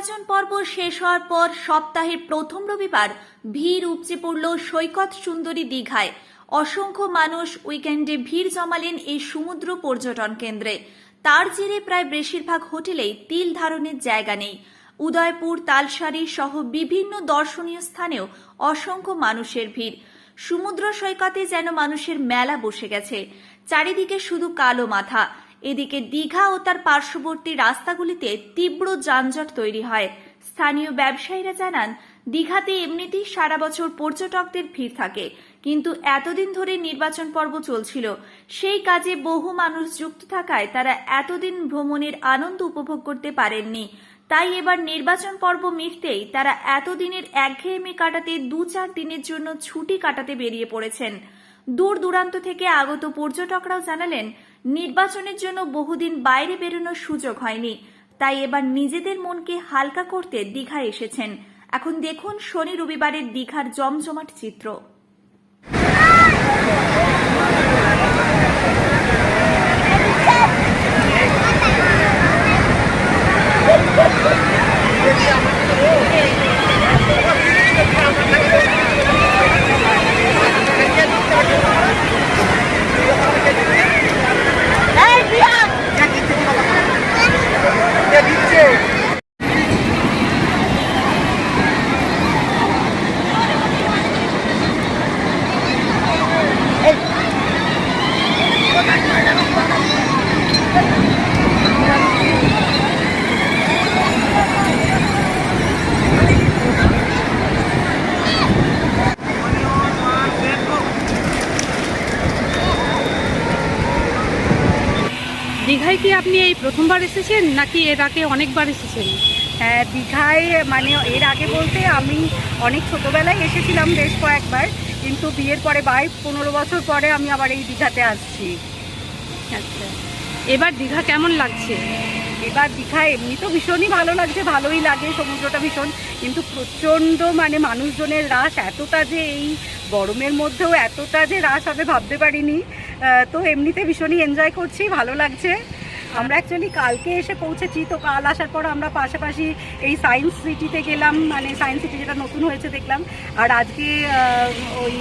নির্বাচন পর্ব শেষ হওয়ার পর সপ্তাহের প্রথম রবিবার ভিড় উপচে পড়ল সৈকত সুন্দরী দীঘায়। অসংখ্য মানুষ উইকেন্ডে ভিড় জমালেন এই সমুদ্র পর্যটন কেন্দ্রে। তার জেরে প্রায় বেশিরভাগ হোটেলেই তিল ধারণের জায়গা নেই। উদয়পুর তালসারি সহ বিভিন্ন দর্শনীয় স্থানেও অসংখ্য মানুষের ভিড়। সমুদ্র সৈকতে যেন মানুষের মেলা বসে গেছে। চারিদিকে শুধু কালো মাথা। এদিকে দীঘা ও তার পার্শ্ববর্তী রাস্তাগুলিতে তীব্র যানজট তৈরি হয়। স্থানীয় ব্যবসায়ীরা জানান, দীঘাতে এমনিতেই সারা বছর পর্যটকদের ভিড় থাকে, কিন্তু এতদিন ধরে নির্বাচন পর্ব চলছিল। সেই কাজে বহু মানুষ যুক্ত থাকায় তারা এতদিন ভ্রমণের আনন্দ উপভোগ করতে পারেননি। তাই এবার নির্বাচন পর্ব মিটতেই তারা এতদিনের একঘেয়েমি কাটাতে দু চার দিনের জন্য ছুটি কাটাতে বেরিয়ে পড়েছেন। দূর দূরান্ত থেকে আগত পর্যটকরাও জানালেন, নির্বাচনের জন্য বহুদিন বাইরে বেরোনোর সুযোগ হয়নি। তাই এবার নিজেদের মনকে হালকা করতে দীঘায় এসেছেন। এখন দেখুন শনি রবিবারের দীঘার জমজমাট চিত্র। দীঘায় কি আপনি এই প্রথমবার এসেছেন নাকি এর আগে অনেকবার এসেছেন? হ্যাঁ দীঘায় মানে এর আগে বলতে আমি অনেক ছোটোবেলায় এসেছিলাম বেশ কয়েকবার কিন্তু বিয়ের পরে বাই পনেরো বছর পরে আমি আবার এই দীঘাতে আসছি। আচ্ছা। এবার দীঘা কেমন লাগছে? এবার দীঘা এমনি তো ভীষণই ভালো লাগছে ভালোই লাগে সমুদ্রটা ভীষণ কিন্তু প্রচণ্ড মানে মানুষজনের রাশ এতটা যে এই গরমের মধ্যেও এতটা যে রাশ হবে ভাবতে পারিনি। তো এমনিতে ভীষণই এনজয় করছি ভালো লাগছে। আমরা অ্যাকচুয়ালি কালকে এসে পৌঁছেছি তো কাল আসার পর আমরা পাশাপাশি এই সায়েন্স সিটিতে গেলাম মানে সায়েন্স সিটি যেটা নতুন হয়েছে দেখলাম। আর আজকে ওই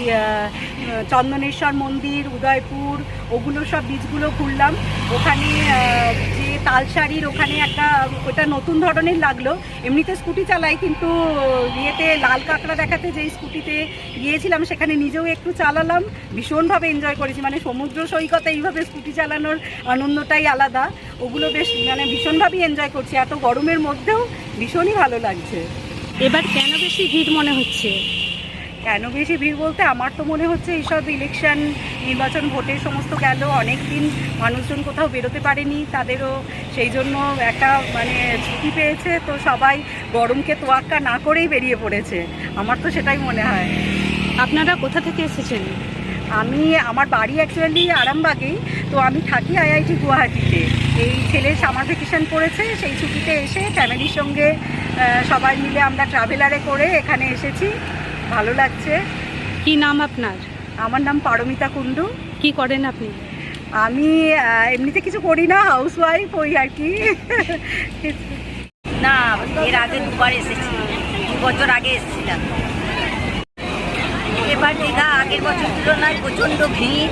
চন্দনেশ্বর মন্দির উদয়পুর ওগুলো সব বীজগুলো ঘুরলাম। ওখানে আহ, যে তালসারির ওখানে একটা, ওটা নতুন ধরনের লাগল। এমনিতে স্কুটি চালাই, কিন্তু ইয়েতে লাল কাঁকড়া দেখাতে যেই স্কুটিতে গিয়েছিলাম, সেখানে নিজেও একটু চালালাম। ভীষণভাবে এনজয় করেছি। মানে সমুদ্র সৈকতে এইভাবে স্কুটি চালানোর আনন্দটাই আলাদা। ওগুলো বেশ মানে ভীষণভাবেই এনজয় করছি। এত গরমের মধ্যেও ভীষণই ভালো লাগছে। এবার কেন বেশি ভিড় মনে হচ্ছে? কেন বেশি ভিড় বলতে আমার তো মনে হচ্ছে এইসব ইলেকশন নির্বাচন ভোটের সমস্ত গেল অনেক দিন মানুষজন কোথাও বেরোতে পারেনি তাদেরও সেই জন্য একটা মানে ছুটি পেয়েছে তো সবাই গরমকে তোয়াক্কা না করেই বেরিয়ে পড়েছে আমার তো সেটাই মনে হয়। আপনারা কোথা থেকে এসেছেন? আমি আমার বাড়ি অ্যাকচুয়ালি আরামবাগেই তো আমি থাকি আইআইটি গুয়াহাটিতে। এই ছেলে সামার ভ্যাকেশন পড়েছে সেই ছুটিতে এসে ফ্যামিলির সঙ্গে সবাই মিলে আমরা ট্রাভেলারে করে এখানে এসেছি। ভালো লাগছে। কি নাম আপনার? আমার নাম পারমিতা কুণ্ডু। কি করেন আপনি? আমি এমনিতে কিছু করি না হাউস ওয়াইফ ওই আর কি। না এর আগে দুবার এসেছি। দু বছর আগে এসেছিলাম। এবার দীঘা আগের বছর তুলনায় প্রচণ্ড ভিড়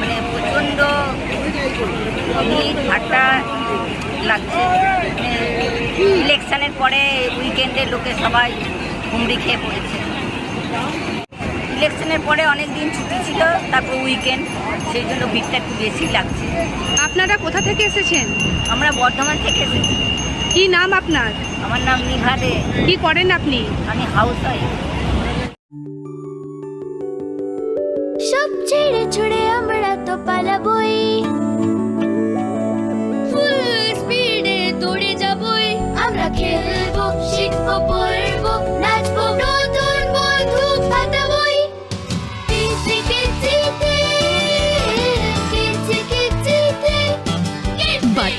মানে প্রচণ্ড ভিড় ভাটা লাগছে। ইলেকশনের পরে উইকেন্ডে লোকে সবাই হুমড়ি খেয়ে পড়েছে। ইলেকশনের পরে অনেক দিন ছুটি ছিল তারপর উইকেন্ড সেই জন্য ভিড়টা একটু বেশি লাগছে। আপনারা কোথা থেকে এসেছেন? আমরা বর্ধমান থেকে এসেছি। কি নাম আপনার? আমার নাম নিভাদে কি করেন আপনি? আমি হাউস ওয়াইফ সব ছেড়ে ছুড়ে আমরা তো পালাবই। ফুল স্পিডে দৌড়ে যাবই। আমরা খেলব শিখব